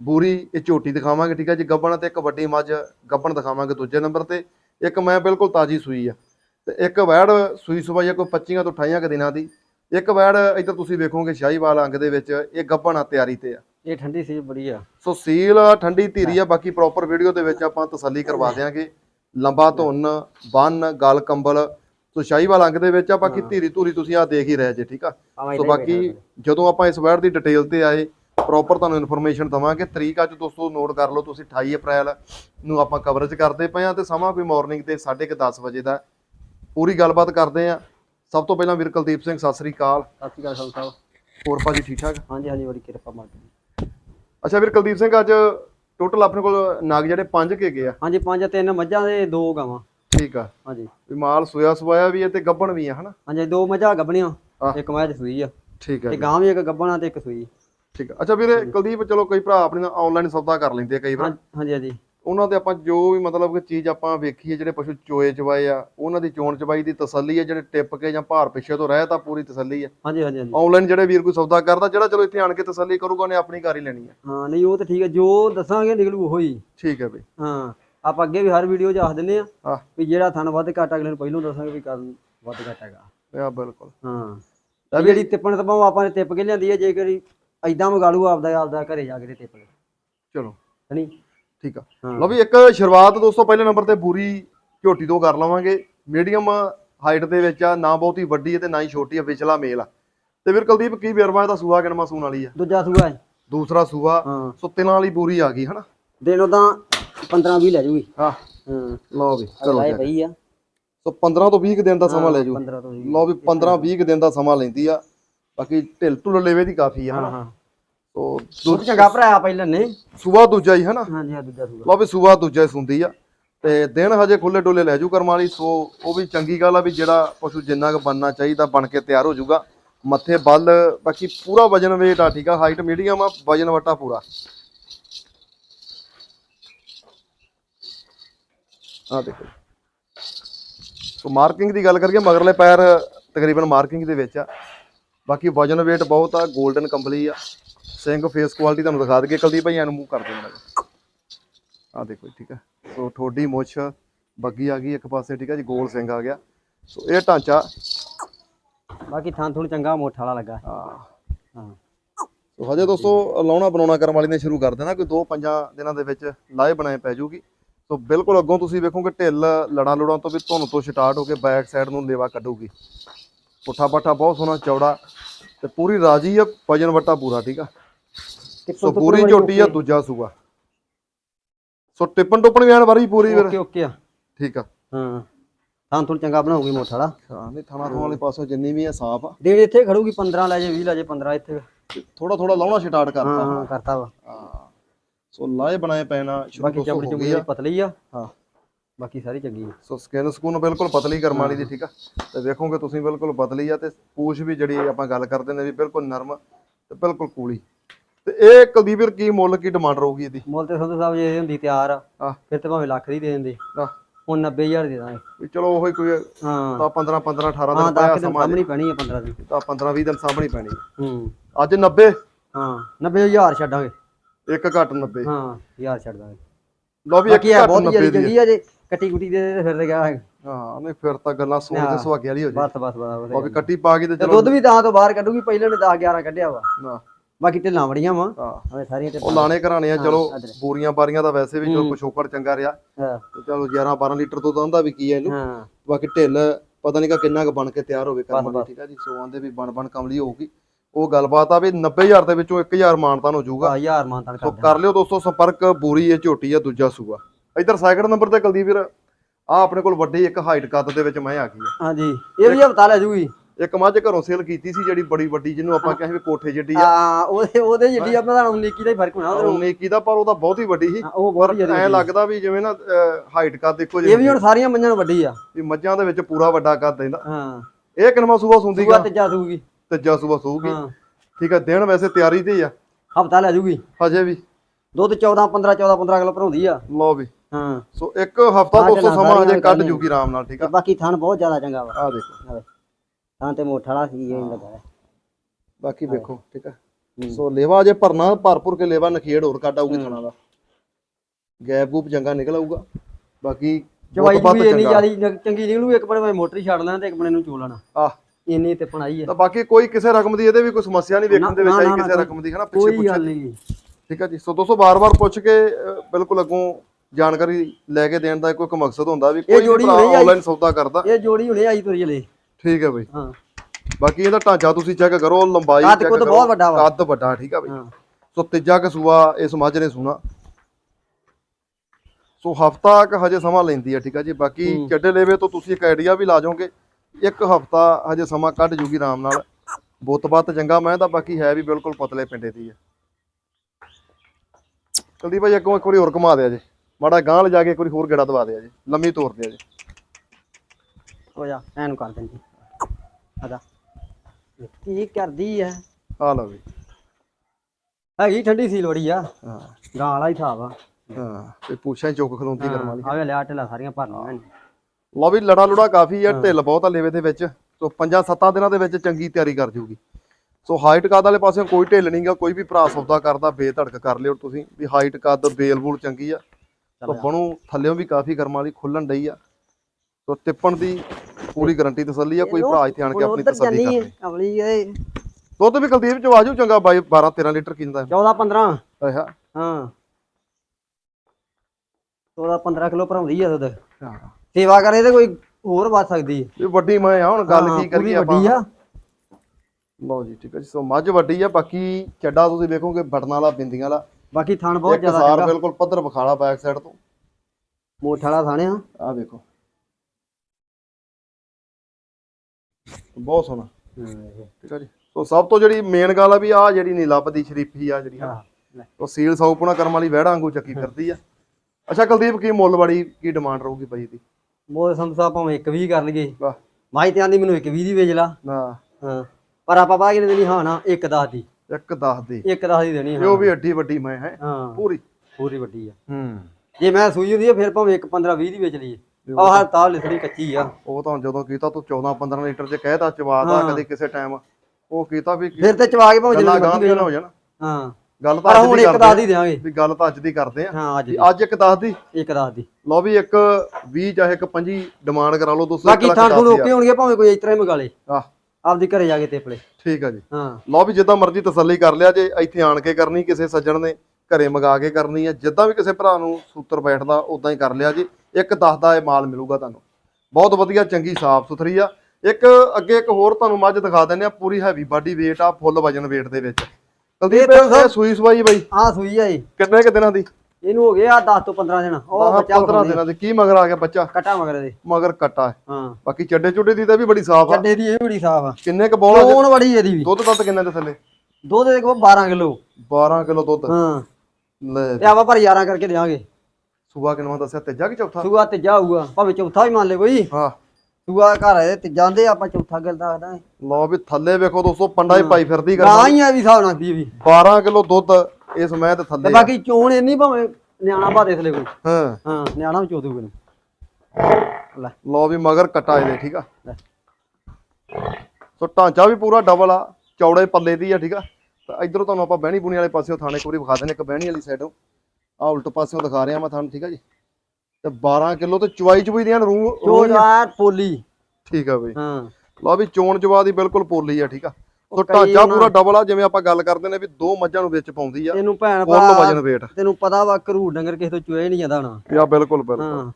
ਬੂਰੀ ਇਹ ਝੋਟੀ ਦਿਖਾਵਾਂਗੇ, ਠੀਕ ਹੈ ਜੀ, ਗੱਬਣ ਤੇ ਇੱਕ ਵੱਡੀ ਮੱਝ ਗੱਬਣ ਦਿਖਾਵਾਂਗੇ ਦੂਜੇ ਨੰਬਰ ਤੇ। ਇੱਕ ਮੈਂ ਬਿਲਕੁਲ ਤਾਜੀ ਸੂਈ ਆ। ਤੇ ਇੱਕ ਵੈੜ ਸੂਈ ਸਵਾਈ ਆ ਕੋਈ 25 ਤੋਂ 28 ਕੁ ਦਿਨਾਂ ਦੀ। ਇੱਕ ਵੈੜ ਇੱਧਰ ਤੁਸੀਂ ਵੇਖੋਗੇ ਸ਼ਾਹੀਵਾਲ ਅੰਗ ਦੇ ਵਿੱਚ ਇਹ ਗੱਬਣ ਆ ਤਿਆਰੀ ਤੇ ਆ। ਇਹ ਠੰਡੀ ਸੀ ਬੜੀ ਆ। ਸੋ ਸੀਲ ਠੰਡੀ ਧੀਰੀ ਆ ਬਾਕੀ ਪ੍ਰੋਪਰ ਵੀਡੀਓ ਦੇ ਵਿੱਚ ਆਪਾਂ ਤਸੱਲੀ ਕਰਵਾ ਦਿਆਂਗੇ। ਲੰਬਾ ਧੁੰਨ ਬੰਨ ਗਲ ਕੰਬਲ। ਸੋ ਸ਼ਾਹੀਵਾਲ ਅੰਗ ਦੇ ਵਿੱਚ ਆ ਬਾਕੀ ਧੀਰੀ ਧੂਰੀ ਤੁਸੀਂ ਆ ਦੇਖ ਹੀ ਰਹੇ ਜੇ ਠੀਕ ਆ? ਸੋ ਬਾਕੀ ਜਦੋਂ ਆਪਾਂ ਇਸ ਵੈੜ ਦੀ ਡਿਟੇਲ ਤੇ ਆਏ ਪ੍ਰੋਪਰ ਤੁਹਾਨੂੰ ਇਨਫੋਰਮੇਸ਼ਨ ਦਵਾਂਗੇ। ਤਰੀਕ ਅੱਜ ਦੋਸਤੋ ਨੋਟ ਕਰ ਲਓ ਤੁਸੀਂ 28 ਅਪ੍ਰੈਲ ਨੂੰ ਆਪਾਂ ਕਵਰੇਜ ਕਰਦੇ ਪਏ ਆ ਤੇ ਸਮਾਂ ਕੋਈ ਮਾਰਨਿੰਗ ਤੇ 10:30 ਵਜੇ ਦਾ। ਪੂਰੀ ਗੱਲਬਾਤ ਕਰਦੇ ਆ ਸਭ ਤੋਂ ਪਹਿਲਾਂ ਵੀਰ ਕੁਲਦੀਪ ਸਿੰਘ ਸਤਿ ਸ੍ਰੀ ਅਕਾਲ। ਸਤਿ ਸ਼੍ਰੀ ਅਕਾਲ ਸਾਹਿਬ ਹੋਰ ਭਾਜੀ ਠੀਕ ਠਾਕ? ਹਾਂਜੀ ਹਾਂਜੀ ਬੜੀ ਕਿਰਪਾ ਮਾਲਕ ਦੀ। ਅੱਛਾ ਵੀਰ ਕੁਲਦੀਪ ਸਿੰਘ ਅੱਜ ਟੋਟਲ ਆਪਣੇ ਕੋਲ ਨਾਗ ਜਿਹੜੇ ਪੰਜ ਕੇ ਗਏ ਆ। ਹਾਂਜੀ ਪੰਜ ਤਿੰਨ ਮੱਝਾਂ ਦੇ ਦੋ ਗਾਵਾਂ। ਠੀਕ ਆ। ਹਾਂਜੀ। ਵੀ ਮਾਲ ਸੋਇਆ ਸਵਾਇਆ ਵੀ ਹੈ ਤੇ ਗੱਬਣ ਵੀ ਆ ਹਨਾ? ਹਾਂਜੀ ਦੋ ਮੱਝਾਂ ਗੱਬਣੀਆਂ। ਇੱਕ ਮੱਝ ਸੂਈ ਆ। ਠੀਕ ਹੈ ਤੇ ਗਾਂ ਵੀ ਇੱਕ ਗੱਬਣਾ ਤੇ ਇੱਕ ਸੂਈ। ਠੀਕ ਆ। ਅੱਛਾ ਵੀਰੇ ਕੁਲਦੀਪ ਚਲੋ ਕਈ ਭਰਾ ਆਪਣੇ ਨਾਲ ਆਨਲਾਈਨ ਸੌਦਾ ਕਰ ਲੈਂਦੇ ਆ ਕਈ ਵਾਰ। ਹਾਂਜੀ ਹਾਂਜੀ। ਉਹਨਾਂ ਦੇ ਆਪਾਂ ਜੋ ਵੀ ਮਤਲਬ ਕਿ ਚੀਜ਼ ਆਪਾਂ ਵੇਖੀਏ ਜਿਹੜੇ ਪਸ਼ੂ ਚੋਏ ਚਵਾਏ ਆ ਉਹਨਾਂ ਦੀ ਚੋਣ ਚਵਾਈ ਦੀ ਤਸੱਲੀ ਹੈ ਜਿਹੜੇ ਟਿੱਪ ਕੇ ਜਾਂ ਭਾਰ ਪਿੱਛੇ ਤੋਂ ਰਹਿ ਤਾਂ ਪੂਰੀ ਤਸੱਲੀ ਹੈ। ਹਾਂਜੀ ਹਾਂਜੀ ਹਾਂਜੀ। ਆਨਲਾਈਨ ਜਿਹੜੇ ਵੀਰ ਕੋਈ ਸੌਦਾ ਕਰਦਾ ਜਿਹੜਾ ਚਲੋ ਇੱਥੇ ਆਣ ਕੇ ਤਸੱਲੀ ਕਰੂਗਾ ਉਹਨੇ ਆਪਣੀ ਕਰ ਹੀ ਲੈਣੀ ਹੈ। ਹਾਂ ਨਹੀਂ ਉਹ ਤਾਂ ਠੀਕ ਹੈ ਜੋ ਦੱਸਾਂਗੇ ਨਿਕਲੂ ਉਹੋ ਹੀ। ਠੀਕ ਹੈ ਬਈ। ਹਾਂ ਆਪਾਂ ਅੱਗੇ ਵੀ ਹਰ ਵੀਡੀਓ 'ਚ ਆਖ ਦਿੰਨੇ ਆ ਹਾਂ। ਵੀ ਜਿਹੜਾ ਥਣ ਵੱਧ ਘੱਟ ਅਗਲੇ ਨੂੰ ਪਹਿਲਾਂ ਦੱਸਾਂਗੇ ਵੀ ਕਰਨ ਵੱਧ ਘੱਟ ਹੈਗਾ। ਇਹ ਬਿਲਕੁਲ। ਹਾਂ। ਤੇ ਜਿਹੜੀ ਤਿੱਪਣ ਤਪਾਉ ਆਪਾਂ ਨੇ ਤਿੱਪ ਕੇ ਲਿਆਂਦੀ ਹੈ ਜੇ ਕਰੀ ਐਦਾਂ ਮਗਾਲੂ ਆਪਦਾ ਆਪਦਾ ਘਰੇ ਜਾ ਕੇ ਤਿੱਪ ਲੈ ਚਲੋ। ਹਣੀ ਠੀਕ ਆ। ਹਾਂ। ਲਓ ਵੀ ਇੱਕ ਸ਼ੁਰੂਆਤ ਦੋਸਤੋ ਪਹਿਲੇ ਨੰਬਰ ਤੇ ਬੂਰੀ ਝੋਟੀ ਤੋਂ ਕਰ ਲਵਾਂਗੇ। ਮੀਡੀਅਮ ਹਾਈਟ ਦੇ ਵਿੱਚ ਆ ਨਾ ਬਹੁਤੀ ਵੱਡੀ ਹੈ ਤੇ ਨਾ ਹੀ ਛੋਟੀ ਆ ਵਿਚਲਾ ਮੇਲ ਆ। ਤੇ ਵੀਰ ਕੁਲਦੀਪ ਕੀ ਵੇਰਵਾ ਇਹਦਾ ਸੂਆ ਕਿਨਮਾ ਸੂਣ ਵਾਲੀ ਆ? ਦੂਜਾ ਸੂਆ ਹੈ। ਦੂਸਰਾ ਸੂਆ ਹਾਂ। ਸੁੱਤਿਆਂ ਵਾਲੀ ਬੂਰੀ ਆ ਗਈ ਹਨਾ? ਦਿਨ ਉਦਾਂ 15 20 ਲੈ ਜੂਗੀ। ਹਾਂ। ਹਾਂ। ਲਓ ਵੀ ਚਲੋ ਲਾਏ। ਪਈ ਆ। ਸੋ 15 ਤੋਂ 20 ਕੁ ਦਿਨ ਦਾ ਸਮਾਂ ਲੈ ਜੂ। 15 ਤੋਂ 20 ਲਓ ਵੀ 15 20 ਕੁ ਦਿਨ ਦਾ ਸਮਾਂ ਲੈਂਦੀ ਆ। ਬਾਕੀ ਢਿੱਲ ਢੁੱਲ ਲੈਵੇ ਦੀ ਕਾਫੀ ਆ ਹਾਂ ਹਨਾ? ਦੁੱਧ ਚੰਗਾ ਭਰਾਇਆ ਪਹਿਲਾਂ ਨੇ। ਸੂਆ ਦੂਜਾ ਹੀ ਹਨਾ? ਹਾਂਜੀ ਹਾਂ ਦੂਜਾ ਸੂਆ। ਲਓ ਵੀ ਸੂਆ ਦੂਜਾ ਹੀ ਸੁੰਦੀ ਆ। ਤੇ ਦਿਨ ਹਜੇ ਖੁੱਲੇ ਡੁੱਲੇ ਲੈ ਜੂ ਕਰਮ ਵਾਲੀ ਸੋ ਉਹ ਵੀ ਚੰਗੀ ਗੱਲ ਆ ਵੀ ਜਿਹੜਾ ਪਸ਼ੂ ਜਿੰਨਾ ਕੁ ਬਣਨਾ ਚਾਹੀਦਾ ਬਣ ਕੇ ਤਿਆਰ ਹੋ ਜਾਊਗਾ ਮੱਥੇ ਬੱਲ ਬਾਕੀ ਪੂਰਾ ਵਜਨ ਵੇਟ ਆ ਠੀਕ ਆ? ਹਾਈਟ ਮੀਡੀਅਮ ਆ ਵਜਨ ਵਟਾ ਪੂਰਾ। ਆ ਦੇਖੋ ਸੋ ਮਾਰਕਿੰਗ ਦੀ ਗੱਲ ਕਰੀਏ ਮਗਰਲੇ ਪੈਰ ਤਕਰੀਬਨ ਮਾਰਕਿੰਗ ਦੇ ਵਿੱਚ ਆ। ਬਾਕੀ ਵਜਨ weight ਬਹੁਤ ਆ 골ਡਨ ਕੰਬਲੀ ਆ। ਸਿੰਗ ਫੇਸ ਕੁਆਲਿਟੀ ਤੁਹਾਨੂੰ ਦਿਖਾ ਦਈਏ ਕੁਲਦੀਪ ਭਾਈ ਐਨ ਮੂਵ ਕਰ ਦੇ ਮੈਨੂੰ ਆ ਦੇਖੋ ਜੀ, ਠੀਕ ਹੈ। ਸੋ ਠੋਡੀ ਮੁੱਛ ਬੱਗੀ ਆ ਗਈ ਇੱਕ ਪਾਸੇ ਠੀਕ ਹੈ ਜੀ ਗੋਲ ਸਿੰਘ ਆ ਗਿਆ। ਸੋ ਇਹ ਢਾਂਚਾ ਬਾਕੀ ਥਾਂ ਥੋੜਾ ਚੰਗਾ ਮੋਠਾ ਵਾਲਾ ਲੱਗਾ। ਹਾਂ। ਸੋ ਹਜੇ ਦੋਸਤੋ ਲਾਉਣਾ ਬਣਾਉਣਾ ਕਰਨ ਵਾਲੀ ਨੇ ਸ਼ੁਰੂ ਕਰ ਦੇਣਾ ਕੋਈ 2-5 ਦਿਨਾਂ ਦੇ ਵਿੱਚ ਲਾਏ ਬਣਾਏ ਪੈ ਜੂਗੀ। ਸੋ ਬਿਲਕੁਲ ਅੱਗੋਂ ਤੁਸੀਂ ਵੇਖੋਗੇ ਢਿੱਲ ਲੜਾਂ ਲੁੜਾਂ ਤੋਂ ਵੀ ਧੁੰਨ ਤੋਂ ਸਟਾਰਟ ਹੋ ਕੇ ਬੈਕ ਸਾਈਡ ਨੂੰ ਲੇਵਾ ਕੱਢੂਗੀ। ਪੁੱਠਾ ਪੱਠਾ ਬਹੁਤ ਸੋਹਣਾ ਚੌੜਾ ਤੇ ਪੂਰੀ ਰਾਜੀ ਆ ਵਜਨ ਵਟਾ ਪੂਰਾ ਠੀਕ ਆ। ਸੋ ਪੂਰੀ ਝੋਟੀ ਆ ਦੂਜਾ ਸੂਆ। ਸੋ ਟਿੱਪਣ ਟੁੱਪਣ ਵੀ ਐਨ ਵਾਰੀ ਪੂਰੀ ਓਕੇ ਓਕੇ ਆ। ਠੀਕ ਆ। ਹਾਂ। ਥਾਂ ਥੋੜਾ ਚੰਗਾ ਬਣਾਉਗੀ ਮੋਠਾ ਵਾਲਾ। ਹਾਂ ਨਹੀਂ ਥਾਣਾ ਤੋਂ ਵਾਲੇ ਪਾਸੋਂ ਜਿੰਨੀ ਵੀ ਆ ਸਾਫ਼ ਆ। ਡੇਢ ਇੱਥੇ ਖੜੂਗੀ 15 ਲੈ ਜੇ 20 ਲੈ ਜੇ 15 ਇੱਥੇ। ਥੋੜਾ ਥੋੜਾ ਲਾਉਣਾ ਸਟਾਰਟ ਹਾਂ ਕਰਤਾ। ਹਾਂ ਕਰਤਾ ਵਾ। ਹਾਂ। ਸੋ ਲਾਏ ਬਣਾਏ ਪੈਣਾ ਸ਼ੁਰੂ ਬਾਕੀ ਤੋਂ ਚਮੜੀ ਹੋ ਗਈ ਆ। ਪਤਲੀ ਆ ਹਾਂ। ਬਾਕੀ ਸਾਰੀ ਚੰਗੀ ਆ। ਸੋ ਸਕਿਨ ਸਕੂਨ ਬਿਲਕੁਲ ਪਤਲੀ ਕਰਮ ਵਾਲੀ ਦੀ ਠੀਕ ਆ। ਤੇ ਵੇਖੋਗੇ ਤੁਸੀਂ ਬਿਲਕੁਲ ਪਤਲੀ ਆ ਤੇ ਪੂਛ ਵੀ ਜਿਹੜੀ ਆਪਾਂ ਗੱਲ ਕਰਦੇ ਨੇ ਵੀ ਬਿਲਕੁਲ ਨਰਮ ਤੇ ਬਿਲਕੁਲ ਕੂਲੀ। ਤੇ ਇਹ ਕੁਲਦੀਪ ਵੀਰ ਕੀ ਮੁੱਲ ਕੀ ਡਿਮਾਂਡ ਰਹੂਗੀ ਇਹਦੀ? ਮੁੱਲ ਤੇ ਸੰਧੂ ਸਾਹਿਬ ਜੇ ਇਹ ਹੁੰਦੀ ਤਿਆਰ ਆ ਆਹ। ਫਿਰ ਤੇ ਭਾਵੇਂ ਲੱਖ ਦੀ ਦੇ ਦਿੰਦੇ। ਆਹ, ਹੁਣ 90000 ਦੇ ਦਾਂਗੇ। ਵੀ ਚਲੋ ਉਹੀ ਕੋਈ ਹਾਂ। ਤਾਂ 15 15 18 ਹਾਂ ਦਿਨ 10 ਪਾਇਆ ਦਿਨ ਸਮਾਂ ਸਾਹਮਣੀ ਪੈਣੀ ਆ 15 ਦੀ ਤਾਂ 15 20 ਦਿਨ ਸਾਂਭਣੀ ਪੈਣੀ। ਹੂੰ। ਅੱਜ 90 ਹਾਂ 90000 ਛੱਡਾਂਗੇ। ਇੱਕ ਘੱਟ 90 ਹਾਂ 1000 ਛੱਡ ਦਾਂਗੇ। ਲੋ ਵੀ ਇੱਕ ਬਾਕੀ ਆ ਘੱਟ ਬਹੁਤ 90 ਜਿਹੜੀ ਦੀ ਚੰਗੀ ਆ ਜੇ ਕੱਟੀ ਕੁੱਟੀ ਦੇ ਦੇ ਫਿਰ ਤੇ ਗਿਆ ਹੈ ਹਾਂ ਨਹੀਂ ਫਿਰ ਤਾਂ ਗੱਲਾਂ ਸੋਚ ਤੇ ਸੁਹਾਗੇ ਵਾਲੀ ਹੋ ਜਾਏ ਬਸ ਬਸ ਬਸ ਉਹ ਵੀ ਕੱਟੀ ਪਾ ਕੇ ਤੇ ਤੇ ਚਲੋ ਦੁੱਧ ਵੀ ਤਾਂ ਤੋਂ ਬਾਹਰ ਕੱਢੂਗੀ ਪਹਿਲਾਂ ਨੇ 10 11 ਕੱਢਿਆ ਵਾ। ਨਾ। ਬਾਕੀ ਢਿੱਲਾਂ ਬੜੀਆਂ ਵਾ। ਹਾਂ। ਹਾਂ ਸਾਰੀਆਂ ਉਹ ਢਿੱਲਾਂ ਲਾਣੇ ਘਰਾਣੇ ਆ ਚਲੋ। ਬੂਰੀਆਂ ਬਾਰੀਆਂ ਦਾ ਵੈਸੇ ਵੀ ਚਲੋ ਕੁਛੋਕੜ ਚੰਗਾ ਰਿਹਾ। ਹਾਂ। ਤੇ ਚਲੋ 11 12 ਲੀਟਰ ਤੋਂ ਤਾਂ ਹੁੰਦਾ ਵੀ ਕੀ ਹੈ ਇਹਨੂੰ। ਹਾਂ। ਬਾਕੀ ਢਿੱਲ ਪਤਾ ਨਹੀਂ ਕਿੰਨਾ ਕੁ ਬਣ ਕੇ ਤਿਆਰ ਹੋਵੇ ਕਰਮਾਂ ਦੀ। ਠੀਕ ਆ ਜੀ? ਸੋ ਆਂਦੇ ਵੀ ਬਣ ਬਣ ਕਮਲੀ ਹੋਊਗੀ। ਉਹ ਗੱਲਬਾਤ ਆ ਵੀ 90000 ਦੇ ਵਿੱਚੋਂ 1000 ਮਾਨਤਾਨ ਹੋ ਜਾਊਗਾ। 10000 ਮਾਨਤਾਨ ਕਰ ਕਰ ਲਿਓ ਦੋਸਤੋ ਸੰਪਰਕ ਬੂਰੀ ਇਹ ਝੋਟੀ ਆ ਦੂਜਾ ਸੂਆ। ਇਧਰ ਸੈਕਿੰਡ ਨੰਬਰ ਤੇ ਕੁਲਦੀਪ ਵੀਰ ਆ ਆਪਣੇ ਕੋਲ ਵੱਡੀ ਇੱਕ ਹਾਈਟ ਕੱਦ ਦੇ ਵਿੱਚ ਮੈਂ ਆ ਗਈ ਆ। ਹਾਂਜੀ। ਇਹ ਵੀ ਹਫਤਾ ਲੈ ਜੂਗੀ। ਇੱਕ ਮੱਝ ਘਰੋਂ ਸੇਲ ਕੀਤੀ ਸੀ ਜਿਹੜੀ ਬੜੀ ਵੱਡੀ ਜਿਹਨੂੰ ਆਪਾਂ ਕਹਿੰਦੇ ਵੀ ਕੋਠੇ ਜਿੱਡੀ ਆ। ਆ ਉਹਦੇ ਉਹਦੇ ਜਿੱਡੀ ਆਪਣਾ ਤੁਹਾਨੂੰ ਨਿੱਕੀ ਦਾ ਹੀ ਫ਼ਰਕ ਹੋਣਾ ਉਹਦੇ ਉਹਨੇ ਕੀਤਾ ਪਰ ਉਹ ਤਾਂ ਬਹੁਤੀ ਵੱਡੀ ਸੀ। ਉਹ ਬਹੁਤ ਜ਼ਿਆਦਾ ਐ। ਲੱਗਦਾ ਵੀ ਜਿਵੇਂ ਨਾ ਹਾਈਟ ਕੱਦ ਇੱਕੋ ਇਹ ਜਿਹੀ ਵੀ ਹੁਣ ਸਾਰੀਆਂ ਮੰਝਾਂ ਨੂੰ ਵੱਡੀ ਆ। ਵੀ ਮੱਝਾਂ ਦੇ ਵਿੱਚ ਪੂਰਾ ਵੱਡਾ ਕੱਦ ਇਹਦਾ ਹਾਂ। ਇਹ ਕਿਨਮਾ ਸੂਆ ਸੁੰਦੀ ਗਾ? ਤੀਜਾ ਸੂਗੀ। ਤੀਜਾ ਸੂਆ ਸੂਗੀ। ਹਾਂ। ਠੀਕ ਆ ਦਿਨ ਵੈਸੇ ਤਿਆਰੀ ਤੇ ਹੀ ਆ। ਹਫਤਾ ਲੈ ਜੂਗੀ। ਹਜੇ ਵੀ। ਦੁੱਧ 14 15 14 15 ਕਿਲੋ ਭਰਾਉਂਦੀ ਆ। ਲਓ ਵੀ। ਹਾਂ। ਸੋ ਇੱਕ ਹਫਤਾ ਦੋਸਤੋ ਸਮਾਂ ਹਜੇ ਕੱਢ। ਜੂਗੀ ਆਰਾਮ ਨਾਲ ਠੀਕ ਆ। ਬਾਕੀ ਥਣ ਬਹੁਤ ਜ਼ਿਆਦਾ ਚੰਗਾ ਵਾ। ਆ ਦੇਖੋ। ਥਣ ਤੇ ਮੋਠ ਵਾਲਾ ਸੀ ਇਹ ਲੱਗਾ ਹੈ। ਬਾਕੀ ਵੇਖੋ ਠੀਕ ਆ? ਸੋ ਲੇਵਾ ਜੇ ਭਰਨਾ ਭਰਪੂਰ ਕੇ ਲੇਵਾ ਨਖੇੜ ਹੋਰ ਕੱਢ ਆਊਗੀ ਥਣਾ ਦਾ। ਗੈਪ ਗੂਪ ਚੰਗਾ ਨਿਕਲ ਆਊਗਾ। ਬਾਕੀ ਚਵਾਈ ਵੀ ਇੰਨੀ ਜਿਆਦੀ ਚੰਗੀ ਨਿਕਲੂ ਇੱਕ ਬਣੇ ਮੋਟਰ ਹੀ ਛੱਡ ਲੈਣਾ ਤੇ ਇੱਕ ਬਣੇ ਨੂੰ ਚੋ ਲੈਣਾ। ਆਹ। ਇੰਨੀ ਤੇ ਪਣਾਈ ਆ ਤਾਂ ਬਾਕੀ ਕੋਈ ਕਿਸੇ ਰਕਮ ਦੀ ਇਹਦੇ ਵੀ ਕੋਈ ਸਮੱਸਿਆ ਨਹੀਂ ਵੇਖਣ ਦੇ ਵਿੱਚ ਆਈ ਕਿਸੇ ਰਕਮ ਦੀ ਹਨਾ ਪਿੱਛੇ ਕੋਈ ਪੁੱਛੇ ਗੱਲ ਠੀਕ ਆ ਜੀ। ਸੋ ਦੋਸਤੋ ਬਾਰ-ਬਾਰ ਪੁੱਛ ਕੇ ਅਹ, ਬਿਲਕੁਲ ਅੱਗੋਂ ਜਾਣਕਾਰੀ ਲੈ ਕੇ ਦੇਣ ਦਾ ਕੋਈ ਮਕਸਦ ਹੁੰਦਾ ਵੀ ਕੋਈ ਵੀ ਜੋੜੀ ਭਰਾ ਨਹੀਂ ਆਈ। ਆਨਲਾਈਨ ਸੌਦਾ ਕਰਦਾ। ਇਹ ਜੋੜੀ ਹੁਣੇ ਆਈ ਤੁਰੀ ਜਲੇ ਠੀਕ ਹੈ ਬਈ। ਹਾਂ। ਬਾਕੀ ਇਹਦਾ ਢਾਂਚਾ ਤੁਸੀਂ ਚੈੱਕ ਕਰੋ ਲੰਬਾਈ ਕੱਦ check ਕੁੱਦ ਕਰੋ, ਬਹੁਤ ਵੱਡਾ ਵਾ। ਕੱਦ ਵੱਡਾ ਠੀਕ ਆ ਬਈ। ਹਾਂ। ਸੋ ਤੀਜਾ ਕਸੂਆ ਇਸ ਮੱਝ ਨੇ ਸੁਣਾ। ਸੋ ਹਫਤਾ ਕ ਹਜੇ ਸਮਾਂ ਲੈਂਦੀ ਹੈ ਠੀਕ ਆ ਜੀ। ਬਾਕੀ। ਚੱਡੇ ਲੇਵੇ ਤੋਂ ਤੁਸੀਂ ਇੱਕ ਆਈਡੀਆ ਵੀ ਲਾ ਜਾਓਗੇ ਇੱਕ ਹਫਤਾ ਹਜੇ ਸਮਾਂ ਕੱਢ ਜੂਗੀ ਆਰਾਮ ਨਾਲ। ਬੁੱਤ-ਬੱਤ ਚੰਗਾ ਮੈਂ ਤਾਂ ਬਾਕੀ ਹੈ ਵੀ ਬਿਲਕੁਲ ਪਤਲੇ ਪਿੰਡੇ ਦੀ ਹੈ। ਕੁਲਦੀਪ ਭਾਈ ਅੱਗੋਂ ਇੱਕ ਵਾਰੀ ਹੋਰ ਘੁਮਾ ਦਿਆ ਜੇ। ਮਾੜਾ ਗਾਂਹ ਲਿਜਾ ਕੇ ਇੱਕ ਵਾਰੀ ਹੋਰ ਗੇੜਾ ਦਵਾ ਦਿਆ ਜੇ। ਲੰਮੀ ਤੋਰ ਦਿਆ ਜੇ। ਹੋ ਜਾ ਐਨੂੰ ਕਰ ਦਿੰਦੀ। ਆਦਾ। ਕੀ ਕਰਦੀ ਆ। ਆ ਲਓ ਵੀ। ਹੈਗੀ ਠੰਡੀ ਸੀ ਲੋੜੀ ਆ। ਹਾਂ। ਗਾਂ ਵਾਲਾ ਹੀ ਥਾਵਾ ਹਾਂ ਤੇ ਪੁੱਛਾਂ ਚੁੱਕ ਖਲੋਂਦੀ ਕਰਮ ਵਾਲੀ ਆਵੇ ਲਿਆ ਢਿੱਲਾ ਸਾਰੀਆਂ ਭਰਨੀਆਂ ਨੇ ਲਓ ਵੀ ਲੜਾ ਲੁੜਾ ਕਾਫੀ ਆ ਢਿੱਲ ਬਹੁਤ ਆ ਲੇਵੇ ਦੇ ਵਿੱਚ। ਸੋ ਪੰਜਾਂ ਸੱਤਾਂ ਦਿਨਾਂ ਦੇ ਵਿੱਚ ਚੰਗੀ ਤਿਆਰੀ ਕਰ ਜੂਗੀ। ਸੋ ਹਾਈਟ ਕੱਦ ਵਾਲੇ ਪਾਸੇ ਕੋਈ ਢਿੱਲ ਨਹੀਂਗਾ ਕੋਈ ਵੀ ਭਰਾ ਸੌਦਾ ਕਰਦਾ ਬੇਧੜਕ ਕਰ ਲਿਓ ਤੁਸੀਂ। ਵੀ ਹਾਈਟ ਕੱਦ ਬੇਲ ਬੂਲ ਚੰਗੀ ਆ। ਸੋ ਬਣੂ ਥੱਲਿਓਂ ਵੀ ਕਾਫੀ ਕਰਮ ਵਾਲੀ ਖੁੱਲਣ ਡਈ ਆ। ਸੋ ਟਿੱਪਣ ਦੀ ਪੂਰੀ ਗਾਰੰਟੀ ਤਸੱਲੀ ਆ ਕੋਈ ਭਰਾ ਇੱਥੇ ਆਣ ਕੇ ਆਪਣੀ ਤਸੱਲੀ ਕਰ ਲੇ ਦੁੱਧ ਵੀ ਕੁਲਦੀਪ ਚ ਆਜੂ ਚੰਗਾ ਬਾਈ 12 13 ਲੀਟਰ ਕਿੰਦਾ 14 15 ਆਹਾ ਹਾਂ। 14 15 ਕਿਲੋ ਭਰਾਉਂਦੀ ਆ ਦੁੱਧ। ਹਾਂ। ਸੇਵਾ ਕਰੇ ਤੇ ਕੋਈ ਹੋਰ ਵੱਧ ਸਕਦੀ ਹੈ ਇਹ ਵੱਡੀ ਮੈਂ ਆ ਹੁਣ ਗੱਲ ਕੀ ਕਰੀਏ ਆਪਾਂ। ਵੱਡੀ ਆ। ਲਓ ਜੀ ਠੀਕ ਹੈ ਜੀ। ਸੋ ਮੱਝ ਵੱਡੀ ਆ ਬਾਕੀ ਚੱਡਾ ਤੁਸੀਂ ਵੇਖੋਗੇ ਬਟਨ ਵਾਲਾ ਬਿੰਦੀਆਂ ਵਾਲਾ। ਬਾਕੀ ਥਣ ਬਹੁਤ ਜ਼ਿਆਦਾ ਸਾਰ ਬਿਲਕੁਲ ਪੱਧਰ ਵਿਖਾਲਾ ਬੈਕ ਸਾਈਡ ਤੋਂ। ਮੋਠ ਵਾਲਾ ਥਣ ਆ ਵੇਖੋ। ਬਹੁਤ ਸੋਹਣਾ। ਠੀਕ ਹੈ ਜੀ। ਸੋ ਸਭ ਤੋਂ ਜਿਹੜੀ ਮੇਨ ਗੱਲ ਆ ਵੀ ਆ ਜਿਹੜੀ ਨਹੀਂ ਲੱਭਦੀ ਸ਼ਰੀਫੀ ਆ ਜਿਹੜੀ ਹਾਂ। ਉਹ ਸੀਲ ਸੌਪਣਾ ਕਰਮ ਵਾਲੀ ਵਹਿੜਾ ਵਾਂਗੂ ਚੱਕੀ ਫਿਰਦੀ ਆ। ਅੱਛਾ ਕੁਲਦੀਪ ਕੀ ਮੁੱਲ ਵਾਲੀ ਕੀ ਡਿਮਾਂਡ ਰਹੂਗੀ ਬਾਈ ਦੀ? ਮੋਹ ਸੰਸਾ ਭਾਵੇਂ ਇੱਕ ਵੀ ਕਰ ਲਈਏ। ਵਾਹ। ਮਾਈ ਤੇ ਆਂਦੀ ਮੈਨੂੰ ਇੱਕ ਵੀ ਦੀ ਵੇਚ ਲਾ। ਨਾ। ਹਾਂ ਪਰ ਆਪਾਂ ਪਾ ਕੇ ਨਹੀਂ ਦੇਣੀ ਹਾਂ ਨਾ ਇੱਕ ਦਸ ਦੀ। ਇੱਕ ਦੱਸ ਦੇ। ਇੱਕ ਦਸ ਦੀ ਦੇਣੀ ਹਾਂ ਉਹ ਵੀ ਐਡੀ ਵੱਡੀ ਮੈਂ ਹੈ। ਹਾਂ। ਪੂਰੀ। ਪੂਰੀ ਵੱਡੀ ਆ। ਹੂੰ। ਜੇ ਮੈਂ ਸੂਈ ਹੁੰਦੀ ਆ ਫਿਰ ਭਾਵੇਂ ਇੱਕ 15 20 ਦੀ ਵੇਚ ਲਈਏ। ਆਹ ਤਾਲ ਲਿਖੜੀ ਕੱਚੀ ਆ। ਉਹ ਤਾਂ ਜਦੋਂ ਕੀਤਾ ਤੂੰ 14 15 ਲੀਟਰ ਚ ਕਹਿਤਾ ਚਵਾਦਾ ਹਾਂ। ਕਦੇ ਕਿਸੇ ਟਾਈਮ ਉਹ ਕੀਤਾ ਵੀ ਫਿਰ ਤੇ ਚਵਾ ਕੇ ਭਾਵੇਂ ਜਿੰਨਾ ਗਾਂ ਮਰਜ਼ੀ ਦੀਆਂ ਵੇਚ ਨਾ ਲਓ ਹੋ ਜਾਣ। ਹਾਂ। ਗੱਲ ਤਾਂ ਅੱਜ ਦੀ ਇੱਕ ਦਸ ਕਰਦੇ ਦੀ ਦੇਵਾਂਗੇ ਵੀ ਗੱਲ ਤਾਂ ਅੱਜ ਦੀ ਕਰਦੇ ਆ। ਹਾਂ ਅੱਜ ਇੱਕ ਦੱਸ ਦੀ। ਇੱਕ ਦਸ ਦੀ। ਲਓ ਵੀ ਇੱਕ 20 ਚਾਹੇ ਇੱਕ 25 ਡਿਮਾਂਡ ਕਰਾ ਲਓ ਦੋਸਤੋ ਬਾਕੀ ਥਾਂ ਤੁਹਾਨੂੰ ਓਕੇ ਹੋਣਗੇ ਭਾਵੇਂ ਕੋਈ ਇਸ ਤਰ੍ਹਾਂ ਹੀ ਮੰਗਾ ਲੇ। ਆਹ। ਆਪਦੀ ਘਰੇ ਜਾ ਕੇ ਤੇਪਲੇ ਠੀਕ ਆ ਜੀ। ਹਾਂ। ਲਓ ਵੀ ਜਿੱਦਾਂ ਮਰਜ਼ੀ ਤਸੱਲੀ ਕਰ ਲਿਆ ਜੇ ਇੱਥੇ ਆਣ ਕੇ ਕਰਨੀ ਕਿਸੇ ਸੱਜਣ ਨੇ ਘਰੇ ਮੰਗਾ ਕੇ ਕਰਨੀ ਆ। ਜਿੱਦਾਂ ਵੀ ਕਿਸੇ ਭਰਾ ਨੂੰ ਸੂਤਰ ਬੈਠਦਾ ਉਦਾਂ ਹੀ ਕਰ ਲਿਆ ਜੀ। ਇੱਕ ਦਸ ਦਾ ਇਹ ਮਾਲ ਮਿਲੂਗਾ ਤੁਹਾਨੂੰ। ਬਹੁਤ ਵਧੀਆ ਚੰਗੀ ਸਾਫ਼ ਸੁਥਰੀ ਆ। ਇੱਕ ਅੱਗੇ ਇੱਕ ਹੋਰ ਤੁਹਾਨੂੰ ਮੱਝ ਦਿਖਾ ਦਿੰਦੇ ਆ ਪੂਰੀ ਹੈਵੀ ਬਾਡੀ weight ਆ ਫੁੱਲ ਵਜਨ weight ਦੇ ਵਿੱਚ। ਕੁਲਦੀਪ ਇਹ ਸੂਈ ਸਵਾਈ ਬਾਈ? ਆਹ ਸੂਈ ਆ ਇਹ ਕਿੰਨੇ ਕੁ ਦਿਨਾਂ ਦੀ? ਇਹਨੂੰ ਹੋ ਗਿਆ 10 ਤੋਂ 15 ਦਿਨ। ਉਹ 10 ਬੱਚਾ 15 ਦਿਨਾਂ ਦੀ। ਕੀ ਮਗਰ ਆ ਗਿਆ ਬੱਚਾ? ਕਟਾ ਮਗਰ ਦੇ ਮਗਰ ਕੱਟਾ। ਹੈ। ਹਾਂ ਬਾਕੀ ਚੱਡੇ ਚੁੱਡੇ ਦੀ ਤਾਂ ਵੀ ਬੜੀ ਸਾਫ਼ ਆ। ਚੱਡੇ ਦੀ ਇਹ ਬੜੀ ਸਾਫ਼ ਆ। ਕਿੰਨੇ ਕ ਬੋਲ ਕੋਣ ਬੜੀ ਇਹਦੀ ਵੀ। ਦੁੱਧ ਦੱਤ ਕਿੰਨੇ ਦੇ ਥੱਲੇ? ਦੁੱਧ ਦੇ ਕੋ 12 ਕਿਲੋ। 12 ਕਿਲੋ ਦੁੱਧ। ਹਾਂ। ਲੈ। ਤੇ ਆਪਾਂ ਪਰ 11 ਕਰਕੇ ਦੇਵਾਂਗੇ ਸੂਆ ਕਿੰਨਾ ਦੱਸਿਆ ਤੀਜਾ ਕਿ ਚੌਥਾ? ਸੂਆ ਤੀਜਾ ਹੋਊਗਾ। ਭਾਵੇਂ ਚੌਥਾ ਵੀ ਮੰਨ ਲੈ ਕੋਈ। ਹਾਂ। ਸੂਆ ਘਰ ਆਏ ਤੇ ਜਾਂਦੇ ਆਪਾਂ ਚੌਥਾ ਗੱਲ ਦੱਸਦਾ ਲਓ ਵੀ ਥੱਲੇ ਵੇਖੋ ਦੋਸਤੋ ਪੰਡਾ ਹੀ। ਪਾਈ ਫਿਰਦੀ ਗਾਂ ਹੀ ਆ ਵੀ ਹਿਸਾਬ ਨਾਲ ਦੀ ਵੀ। 12 ਕਿਲੋ ਦੁੱਧ ਇਸ ਮੈਂ ਤੇ ਤੇ ਥੱਲੇ ਆ। ਬਾਕੀ ਚੋਣ ਇੰਨੀ ਭਾਵੇਂ ਨਿਆਣਾ ਪਾ ਦੇਖ ਲੈ ਕੋਈ। ਹਾਂ। ਹਾਂ ਨਿਆਣਾ ਵੀ ਚੋਦੂ ਕੋਈ ਲੈ। ਲਓ ਵੀ ਮਗਰ ਕਟਾ ਇਹਦੇ ਠੀਕ ਆ? ਲੈ। ਸੋ ਢਾਂਚਾ ਵੀ ਪੂਰਾ ਡਬਲ ਆ ਚੌੜੇ ਪੱਲੇ ਦੀ ਆ ਠੀਕ ਆ? ਤਾਂ ਇਧਰੋਂ ਤੁਹਾਨੂੰ ਆਪਾਂ ਬਹਿਣੀ ਬੁਣੀ ਵਾਲੇ ਪਾਸਿਓਂ ਥਾਣੇ ਕੋਰੀ ਵਿਖਾ ਦਿੰਦੇ ਇੱਕ ਬਹਿਣੀ ਵਾਲੀ ਸਾਈਡੋਂ ਆ ਉਲਟ ਪਾਸਿਓਂ ਦਿਖਾ ਰਿਹਾ ਮੈਂ ਤੁਹਾਨੂੰ ਠੀਕ ਆ ਜੀ। ਤੇ 12 ਕਿਲੋ ਤੇ ਚੁਆਈ ਚੁਬਈ ਦੀਆਂ ਰੂ ਚੋਜਾ ਪੋਲੀ। ਠੀਕ ਆ ਬਈ। ਹਾਂ। ਲਓ ਵੀ ਚੋਣ ਚਵਾ ਦੀ ਬਿਲਕੁਲ ਪੋਲੀ ਆ ਠੀਕ ਆ। ਕਈ ਢਾਂਚਾ ਪੂਰਾ ਡਬਲ ਆ ਜਿਵੇਂ ਆਪਾਂ ਗੱਲ ਕਰਦੇ ਨੇ ਵੀ ਦੋ ਮੱਝਾਂ ਨੂੰ ਵਿੱਚ ਪਾਉਂਦੀ ਆ। ਤੈਨੂੰ ਭੈਣ ਭਰਾ ਵਜਨ weight ਤੈਨੂੰ ਪਤਾ ਵਾ ਘਰੂ ਡੰਗਰ ਕਿਸੇ ਤੋਂ ਚੁਏ ਨਹੀਂ ਜਾਂਦਾ ਹੋਣਾ। ਯਾ ਬਿਲਕੁਲ ਬਿਲਕੁਲ। ਹਾਂ।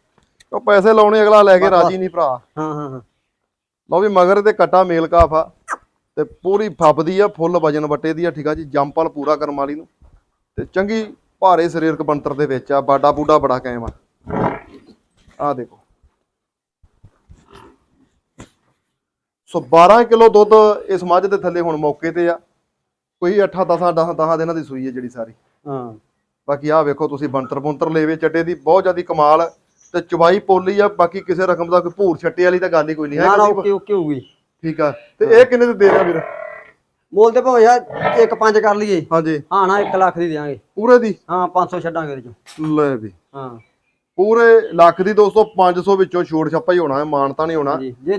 ਉਹ ਪੈਸੇ ਲਾਉਣੇ ਅਗਲਾ ਲੈ ਕੇ ਰਾਜੀ ਨਹੀਂ ਭਰਾ। ਹਾਂ ਹਾਂ ਹਾਂ। ਲਓ ਵੀ ਮਗਰ ਤੇ ਕਟਾ ਮੇਲ ਕਾਫ ਆ ਤੇ ਪੂਰੀ ਫੱਬਦੀ ਆ ਫੁੱਲ ਵਜਨ ਵੱਟੇ ਦੀ ਆ ਠੀਕ ਆ ਜੀ। ਜੰਪਲ ਪੂਰਾ ਕਰਮ ਵਾਲੀ ਨੂੰ। ਤੇ ਚੰਗੀ ਭਾਰੇ ਸਰੀਰਕ ਬਣਤਰ ਦੇ ਵਿੱਚ ਆ ਬਾਡਾ ਬੂਡਾ ਬੜਾ ਕਾਇਮ ਆ। ਆ ਦੇਖੋ। ਸੋ 12 ਕਿਲੋ ਦੁੱਧ ਇਸ ਮੱਝ ਦੇ ਥੱਲੇ ਹੁਣ ਮੌਕੇ ਤੇ ਆ। ਕੋਈ 8 10 10 10 ਦਿਨਾਂ ਦੀ ਸੂਈ ਹੈ ਜਿਹੜੀ ਸਾਰੀ। ਹਾਂ। ਬਾਕੀ ਆਹ ਵੇਖੋ ਤੁਸੀਂ ਬੰਤਰ ਬੰਤਰ ਲੇਵੇ ਚੱਡੇ ਦੀ ਬਹੁਤ ਜ਼ਿਆਦੀ ਕਮਾਲ ਤੇ ਚਵਾਈ ਪੋਲੀ ਆ ਬਾਕੀ ਕਿਸੇ ਰਕਮ ਦਾ ਕੋਈ ਭੂਰ ਛੱਟੇ ਵਾਲੀ ਤਾਂ ਗੱਲ ਹੀ ਕੋਈ ਨਹੀਂ। ਹੈ ਨਾ? ਓਕੇ ਓਕੇ ਹੋਊਗੀ। ਠੀਕ ਆ। ਤੇ ਇਹ ਕਿੰਨੇ ਦੇ ਦੇ ਰਿਹਾ ਵੀਰ? ਮੋਲ ਤੇ ਭਾਵੇਂ ਯਾਰ ਇੱਕ ਪੰਜ ਕਰ ਲਈਏ। ਹਾਂਜੀ। ਹਾਂ ਨਾ 1 ਲੱਖ ਦੀ ਦੇਵਾਂਗੇ। ਪੂਰੇ ਦੀ? ਹਾਂ 500 ਛੱਡਾਂਗੇ ਇਹਦੇ ਚੋਂ। ਲੈ ਵੀ। ਹਾਂ। ਪੂਰੇ ਲੱਖ ਦੀ ਦੋਸਤੋ 500 ਵਿੱਚੋਂ ਛੋੜ ਛੱਪਾ ਹੀ ਹੋਣਾ ਹੈ ਮਾਨਤਾ ਨਹੀਂ ਹੋਣਾ। ਜੀ ਜੇ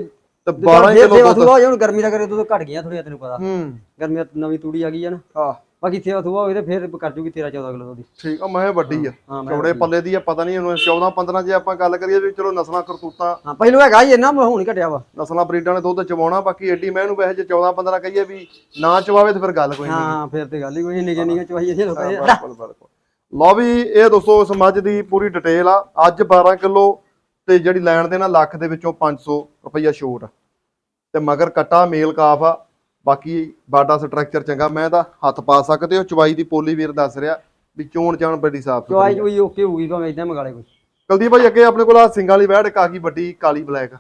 ਤੇ 12 ਜੇ ਕਿਲੋ ਦੁੱਧ। ਹੁਣ ਗਰਮੀ ਦਾ ਕਰੇ ਉਦੋਂ ਘਟ ਗਈਆਂ ਥੋੜੀਆਂ ਤੈਨੂੰ ਪਤਾ। ਹੂੰ। ਗਰਮੀ ਨਵੀਂ ਤੂੜੀ ਆ ਗਈ ਆ ਨਾ। ਹਾਂ। ਬਾਕੀ ਸੇਵਾ ਸੁਭਾ ਹੋਵੇ ਤੇ ਫਿਰ ਕਰ ਜੂਗੀ 13 14 ਕਿਲੋ ਦੀ। ਠੀਕ ਆ ਮੈਂ ਵੱਡੀ ਆ। ਹਾਂ ਮੈਂ ਚੌੜੇ ਪੱਲੇ ਦੀ ਆ ਪਤਾ ਨਹੀਂ ਇਹਨੂੰ 14 15 ਜੇ ਆਪਾਂ ਗੱਲ ਕਰੀਏ ਵੀ ਚਲੋ ਨਸਲਾਂ ਕਰਤੂਤਾਂ। ਹਾਂ ਪਹਿਲੋਂ ਹੈਗਾ ਹੀ ਇੰਨਾ ਹੁਣ ਹੀ ਘਟਿਆ ਵਾ। ਨਸਲਾਂ ਬਰੀਡਾਂ ਨੇ ਦੁੱਧ ਚਵਾਉਣਾ ਬਾਕੀ ਏਡੀ ਮੈਂ ਇਹਨੂੰ ਵੈਸੇ ਜੇ 14 15 ਕਹੀਏ ਵੀ ਨਾ ਚਵਾਵੇ ਤੇ ਫਿਰ ਗੱਲ ਕੋਈ ਨਹੀਂ। ਹਾਂ ਫਿਰ ਤੇ ਗੱਲ ਹੀ ਕੋਈ ਨਿੱਕੇ ਨਿੱਕੇ ਚਵਾਈ ਇਹਦੇ ਲੋਕਾਂ ਦੇ। ਬਿਲਕੁਲ ਬਿਲਕੁਲ। ਲਓ ਵੀ ਇਹ ਦੋਸਤੋ ਇਸ ਮੱਝ ਦੀ ਪੂਰੀ ਡਿਟੇਲ ਆ। ਅੱਜ 12 ਕਿਲੋ ਤੇ ਜਿਹੜੀ ਲੈਣ ਦੇ ਨਾ ਲੱਖ ਦੇ ਵਿੱਚੋਂ 500 ਰੁਪਈਆ ਛੋਟ ਤੇ ਮਗਰ ਕਟਾ ਮੇਲ ਕਾਫ ਆ। ਬਾਕੀ ਬਾਡਾ ਸਟਰਕਚਰ ਚੰਗਾ ਮੈਂ ਤਾਂ ਹੱਥ ਪਾ ਸਕਦੇ ਹੋ। ਚਵਾਈ ਦੀ ਪੋਲੀ ਵੀਰ ਦੱਸ ਰਿਹਾ ਵੀ ਚੋਣ ਚਾਣ ਬੜੀ ਸਾਫ਼ ਚਵਾਈ ਚੁਈ ਓਕੇ ਹੋਊਗੀ ਭਾਵੇਂ ਇਦਾਂ ਮੰਗਾ ਲੈ ਕੋਈ। ਕੁਲਦੀਪ ਭਾਈ ਅੱਗੇ ਆਪਣੇ ਕੋਲ ਆ ਸਿੰਘਾਂ ਵਾਲੀ ਵੈੜ ਕਾਗੀ ਵੱਡੀ ਕਾਲੀ ਬਲੈਕ।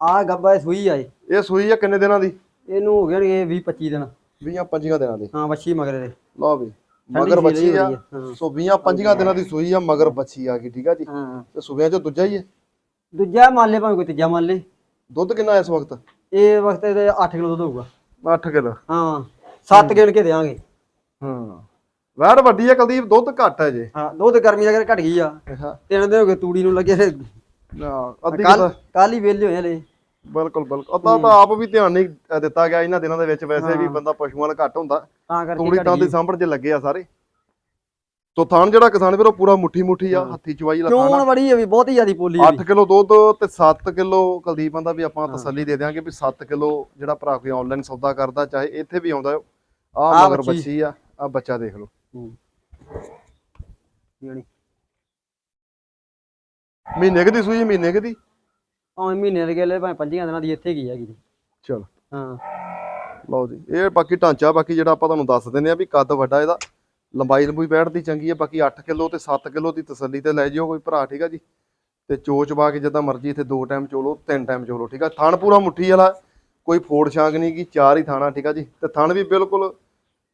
ਆ ਗੱਬਾ ਸੂਈ ਆਏ ਇਹ। ਸੂਈ ਆ ਕਿੰਨੇ ਦਿਨਾਂ ਦੀ? ਇਹਨੂੰ ਹੋ ਗਏ 20 25 ਦਿਨ। 20 25 ਦਿਨਾਂ ਦੀ। ਹਾਂ ਵੱਛੀ ਮਗਰੇ ਦੇ ਲਓ ਵੀ ਮਗਰ ਬੱਚੀ ਆ। ਸੋ 20 25 ਦਿਨਾਂ ਦੀ ਸੂਈ ਆ ਮਗਰ ਬੱਚੀ ਆ ਗਈ ਠੀਕ ਆ ਜੀ। ਹਾਂ। ਤੇ ਸੂਬਿਆਂ ਚੋਂ ਦੂਜਾ ਹੀ ਹੈ ਦੂਜਾ ਮੰਨ ਲੈ ਭਾਵੇਂ ਕੋਈ ਤੀਜਾ ਮੰਨ ਲੈ। ਦੁੱਧ ਕਿੰਨਾ ਇਸ ਵਕਤ? ਇਹ ਵਕਤ ਇਹਦੇ 8 ਕਿਲੋ ਦੁੱਧ ਹੋਊਗਾ। 8 ਕਿਲੋ। ਹਾਂ 7 ਗਿਣ ਕੇ ਦੇਵਾਂਗੇ। ਹਾਂ। ਵੈੜ ਵੱਡੀ ਹੈ ਕੁਲਦੀਪ ਦੁੱਧ ਘੱਟ ਹੈ ਜੇ। ਹਾਂ ਦੁੱਧ ਗਰਮੀ ਦਾ ਕਰਕੇ ਘਟ ਗਈ ਆ। ਤਿੰਨ ਦਿਨ ਹੋ ਗਏ ਤੂੜੀ ਨੂੰ ਲੱਗੇ ਅੱਧੀ ਕੱਲ ਤਾਂ ਹੀ ਵੇਲੇ ਹੋਏ ਹਲੇ। ਬਿਲਕੁਲ ਬਿਲਕੁਲ। ਅੱਧਾ ਤਾਂ ਆਪ ਵੀ ਧਿਆਨ ਨਹੀਂ ਦਿੱਤਾ ਗਿਆ ਇਹਨਾਂ ਦਿਨਾਂ ਦੇ ਵਿੱਚ ਵੈਸੇ ਵੀ ਬੰਦਾ ਪਸ਼ੂਆਂ ਦਾ ਘੱਟ ਹੁੰਦਾ। ਤਾਂ ਕਰਕੇ ਤੂੜੀ ਤਾਂ ਦੇ ਸਾਂਭਣ 'ਚ ਲੱਗੇ ਆ ਸਾਰੇ। ਸੋ ਥਾਨ ਜਿਹੜਾ ਕਿਸਾਨ ਵੀਰੋ ਪੂਰਾ ਮੁੱਠੀ ਮੁੱਠੀ ਆ ਹੱਥੀ ਚਵਾਈ ਵਾਲਾ ਚੋਣ ਬੜੀ ਹੈ ਵੀ ਬਹੁਤੀ ਜ਼ਿਆਦੀ ਪੋਲੀ ਹੈ 8 ਕਿਲੋ ਦੁੱਧ ਤੇ 7 ਕਿਲੋ ਕੁਲਦੀਪ ਕਹਿੰਦਾ ਵੀ ਆਪਾਂ ਤਸੱਲੀ ਦੇ ਦਿਆਂਗੇ ਵੀ 7 ਕਿਲੋ ਜਿਹੜਾ ਭਰਾ ਕੋਈ ਆਨਲਾਈਨ ਸੌਦਾ ਕਰਦਾ ਚਾਹੇ ਇੱਥੇ ਵੀ ਆਉਂਦਾ ਆ ਆਹ ਮਗਰ ਬੱਚੀ। ਬੱਚੀ ਆ ਆ ਬੱਚਾ ਦੇਖ ਲਓ। ਮਹੀਨੇ ਕੁ ਦੀ ਸੂਈ ਮਹੀਨੇ ਕੁ ਦੀ? ਭਾਵੇਂ ਮਹੀਨੇ ਦੇ ਗੇਲੇ ਭਾਵੇਂ ਪੰਜੀਆਂ ਦਿਨਾਂ ਦੀ ਇੱਥੇ ਗਈ ਹੈਗੀ ਜੀ। ਚਲ। ਹਾਂ। ਲਓ ਜੀ ਇਹ ਬਾਕੀ ਢਾਂਚਾ ਬਾਕੀ ਜਿਹੜਾ ਆਪਾਂ ਤੁਹਾਨੂੰ ਦੱਸ ਦਿੰਦੇ ਆ ਵੀ ਕੱਦ ਵੱਡਾ ਇਹਦਾ। ਲੰਬਾਈ ਲੰਬੂਈ ਬੈਠਦੀ ਚੰਗੀ ਹੈ ਬਾਕੀ 8 ਕਿਲੋ ਤੇ 7 ਕਿਲੋ ਦੀ ਤਸੱਲੀ ਤੇ ਲੈ ਜਿਓ ਕੋਈ ਭਰਾ ਠੀਕ ਆ ਜੀ? ਤੇ ਚੋਚ ਪਾ ਕੇ ਜਿੱਦਾਂ ਮਰਜ਼ੀ ਇੱਥੇ ਦੋ ਟਾਈਮ ਚੋਲੋ ਤਿੰਨ ਟਾਈਮ ਚੋਲੋ ਠੀਕ ਆ? ਥਣ ਪੂਰਾ ਮੁੱਠੀ ਵਾਲਾ ਕੋਈ ਫੋੜ ਛਾਂਗ ਨਹੀਂ ਕੀ ਚਾਰ ਹੀ ਥਾਣਾ ਠੀਕ ਆ ਜੀ? ਤੇ ਥਣ ਵੀ ਬਿਲਕੁਲ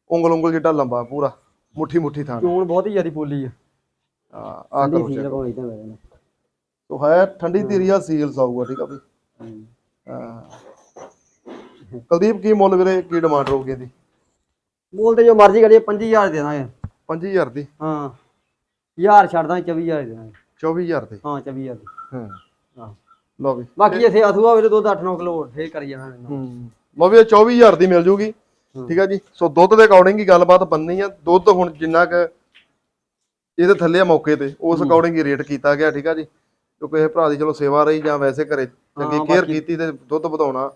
ਉਂਗਲ ਉਂਗਲ ਜਿੱਡਾ ਲੰਬਾ ਪੂਰਾ ਮੁੱਠੀ ਮੁੱਠੀ ਥਣ। ਚੋਣ ਬਹੁਤੀ ਜ਼ਿਆਦੀ ਪੋਲੀ ਹੈ ਆ ਆ ਕਰੋ। ਹੈ ਤੋ ਹੈ ਠੰਡੀ ਧੀਰੀਆ ਸੀਲਸ ਆਊਗਾ ਠੀਕ ਆ ਬਈ ਹੂੰ। ਹਾਂ। ਕੁਲਦੀਪ ਕੀ ਮੁੱਲ ਵੀਰੇ? ਕੀ ਡਿਮਾਂਡ ਰਹੂਗੀ ਇਹਦੀ? ਬੋਲਦੇ ਜੋ ਮਰਜ਼ੀ ਕਰੀਏ 25000 ਦੇ ਦਾਂਗੇ। 5000 ਦੀ? ਹਾਂ। ਯਾਰ ਛੱਡ ਦਾਂਗੇ 24000 ਦੇ ਦਾਂਗੇ। 24000 ਦੀ? ਹਾਂ 24000 ਦੀ। ਹਾਂ। ਹਾਂ। ਲਓ ਵੀ। ਬਾਕੀ ਇਥੇ ਅਥੂਆ ਤੇ ਦੁੱਧ 8-9 ਕਿਲੋ ਫੇਰ ਕਰੀ ਜਾਣਾ ਹੂੰ। ਲਓ ਵੀ ਇਹ 24000 ਦੀ ਮਿਲ ਜੂਗੀ। ਠੀਕ ਆ ਜੀ? ਸੋ ਦੁੱਧ ਦੇ ਅਕੋਰਡਿੰਗ ਹੀ ਗੱਲਬਾਤ ਬੰਨੀ ਆ। ਦੁੱਧ ਹੁਣ ਜਿੰਨਾ ਕ ਇਹਦੇ ਥੱਲੇ ਆ ਮੌਕੇ ਤੇ ਉਸ ਅਕੋਰਡਿੰਗ ਹੀ ਰੇਟ ਕੀਤਾ ਗਿਆ ਠੀਕ ਆ ਜੀ? ਕਿਉਂਕਿ ਇਹ ਭਰਾ ਦੀ ਚਲੋ ਸੇਵਾ ਰਹੀ ਜਾਂ ਵੈਸੇ ਘਰੇ ਚੰਗੀ ਕੇਅਰ ਕੀਤੀ ਤੇ ਦੁੱਧ ਵਧਾਉਣਾ।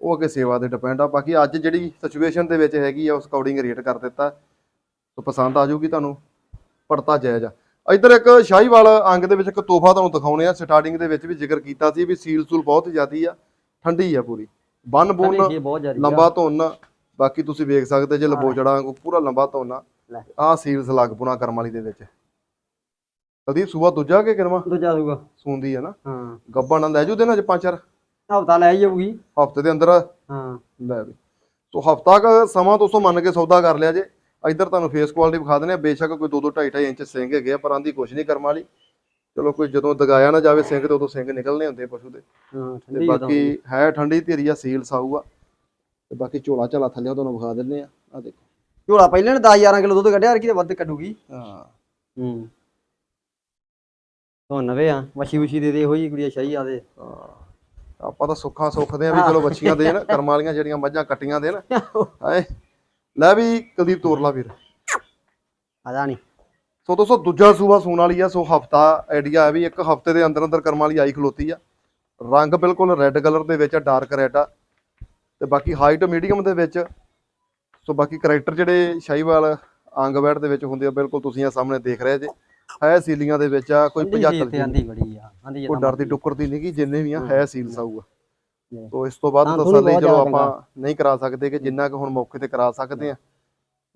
ਉਹ ਅੱਗੇ ਸੇਵਾ ਤੇ ਡਿਪੈਂਡ ਆ। ਬਾਕੀ ਅੱਜ ਜਿਹੜੀ ਸਿਚੁਏਸ਼ਨ ਦੇ ਵਿੱਚ ਹੈਗੀ ਆ ਉਸ ਅਕੋਰਡਿੰਗ ਰੇਟ ਕਰ ਦਿੱਤਾ। ਸੋ ਪਸੰਦ ਆ ਜਾਊਗੀ ਤੁਹਾਨੂੰ। ਪੜਤਾ ਜਾਇਜ਼ ਆ। ਇੱਧਰ ਇੱਕ ਸ਼ਾਹੀਵਾਲ ਅੰਗ ਦੇ ਵਿੱਚ ਇੱਕ ਤੋਹਫਾ ਤੁਹਾਨੂੰ ਦਿਖਾਉਣੇ ਆ। ਸਟਾਰਟਿੰਗ ਦੇ ਵਿੱਚ ਵੀ ਜ਼ਿਕਰ ਕੀਤਾ ਸੀ ਵੀ ਸੀਲ ਸੂਲ ਬਹੁਤ ਜ਼ਿਆਦੀ ਆ। ਠੰਡੀ ਆ ਪੂਰੀ। ਬੰਨ ਬੁੰਨ ਲੰਬਾ ਧੁੰਨ। ਬਾਕੀ ਤੁਸੀਂ ਵੇਖ ਸਕਦੇ ਜੇ ਲਬੋਜੜਾ ਵਾਂਗੂ ਪੂਰਾ ਲੰਬਾ ਧੁੰਨ ਆ। ਆਹ ਸੀਲਸ ਲੱਗ ਪੁਣਾ ਕਰਮ ਵਾਲੀ ਦੇ ਵਿੱਚ। ਕਦੀ ਸੂਆ ਦੂਜਾ ਕਿ ਕਿਨਵਾ ਦੂਜਾ ਦੂਗਾ ਸੂੰਦੀ ਹੈ ਨਾ। ਹਾਂ। ਗੱਬਾ ਨਾਲ ਲੈ ਜੂ ਦੇਣਾ ਜੇ ਪੰਜ ਚਾਰ। ਹਫਤਾ ਲੈ ਜਾਊਗੀ। ਹਫ਼ਤੇ ਦੇ ਅੰਦਰ ਹਾਂ। ਲੈ ਵੀ। ਸੋ ਹਫਤਾ ਕ ਸਮਾਂ ਤੁਸੀਂ ਮੰਨ ਕੇ ਸੌਦਾ ਕਰ ਲਿਆ ਜੇ। ਇੱਧਰ ਤੁਹਾਨੂੰ ਫੇਸ ਕੁਆਲਿਟੀ ਵਿਖਾ ਦਿੰਦੇ ਆ ਬੇਸ਼ੱਕ ਕੋਈ 2 2 2.5 2.5 ਇੰਚ ਸਿੰਘ ਹੈਗੇ ਆ ਪਰ ਆਂਦੀ ਕੁਛ ਨਹੀਂ ਕਰਮ ਵਾਲੀ। ਚਲੋ ਕੋਈ ਜਦੋਂ ਦਗਾਇਆ ਨਾ ਜਾਵੇ ਸਿੰਘ ਤੇ ਉਦੋਂ ਸਿੰਘ ਨਿਕਲਨੇ ਹੁੰਦੇ ਪਸ਼ੂ ਦੇ। ਹਾਂ ਤੇ ਠੰਡੀ ਤਾਂ। ਬਾਕੀ ਹੈ ਠੰਡੀ ਧੀਰੀ ਆ ਸੀਲ ਸਾਊ ਆ। ਤੇ ਬਾਕੀ ਝੋਲਾ ਝਾਲਾ ਥੱਲੇ ਤੁਹਾਨੂੰ ਵਿਖਾ ਦਿੰਨੇ ਆ ਆ ਦੇਖੋ। ਝੋਲਾ ਪਹਿਲਾਂ ਨੇ 10 11 ਕਿਲੋ ਦੁੱਧ ਕੱਢਿਆ ਯਾਰ ਕਿਤੇ ਵੱਧ ਕੱਢੂਗੀ। ਹਾਂ। ਹੂੰ। ਤੋਂ ਨਵੇਂ ਆ ਵਸ਼ੀ ਵਸ਼ੀ ਦੇ ਦੇ ਹੋਈ ਕੁੜੀਆ ਸ਼ਾਹੀ ਆ ਦੇ। ਹਾਂ। ਆਪਾਂ ਤਾਂ ਸੁੱਖਾਂ ਸੁੱਖਦੇ ਆ ਵੀ ਚਲੋ ਬੱਚੀਆਂ ਦੇਣ ਕਰਮ ਵਾਲੀਆਂ ਜਿਹੜੀਆਂ ਮੱਝਾਂ ਕੱਟੀਆਂ ਦੇਣ ਹਾਏ ਲੈ ਵੀ ਕੁਲਦੀਪ ਤੋਰ ਲਾ ਵੀਰ। ਜਾ ਨਹੀਂ। ਸੋ ਦੋਸਤੋ ਦੂਜਾ ਸੂਆ ਸੂਣ ਵਾਲੀ ਆ ਸੋ ਹਫਤਾ ਆਈਡੀਆ ਹੈ ਵੀ ਇੱਕ ਹਫ਼ਤੇ ਦੇ ਅੰਦਰ ਅੰਦਰ ਕਰਮ ਵਾਲੀ ਆਈ ਖਲੋਤੀ ਆ। ਰੰਗ ਬਿਲਕੁਲ ਰੈੱਡ ਕਲਰ ਦੇ ਵਿੱਚ ਆ ਡਾਰਕ ਰੈੱਡ ਆ। ਤੇ ਬਾਕੀ ਹਾਈਟ ਮੀਡੀਅਮ ਦੇ ਵਿੱਚ ਸੋ ਬਾਕੀ ਕਰੈਕਟਰ ਜਿਹੜੇ ਸ਼ਾਹੀਵਾਲ ਬੈਠ ਦੇ ਵਿੱਚ ਹੁੰਦੇ ਆ ਬਿਲਕੁਲ ਤੁਸੀਂ ਆ ਸਾਹਮਣੇ ਦੇਖ ਰਹੇ ਜੇ। ਹੈ ਸੀਲੀਆਂ ਦੇ ਵਿੱਚ ਆ ਕੋਈ ਕੋਈ 50 ਤੇ ਆਂਦੀ ਬੜੀ ਆ ਆਂਦੀ ਕੋਈ ਡਰਦੀ ਟੁੱਕਰ ਦੀ ਨਹੀਂ ਕਿ ਜਿੰਨੇ ਵੀ ਆ ਹੈ। ਸੀਲ ਸਾਊਗਾ। ਤੋ ਇਸ ਤੋਂ ਬਾਅਦ ਤਸੱਲੀ ਚਲੋ ਆਪਾਂ ਨਹੀਂ ਕਰਾ ਸਕਦੇ ਕਿ ਜਿੰਨਾ ਕੁ ਹੁਣ ਮੌਕੇ ਤੇ ਕਰਾ ਸਕਦੇ ਆ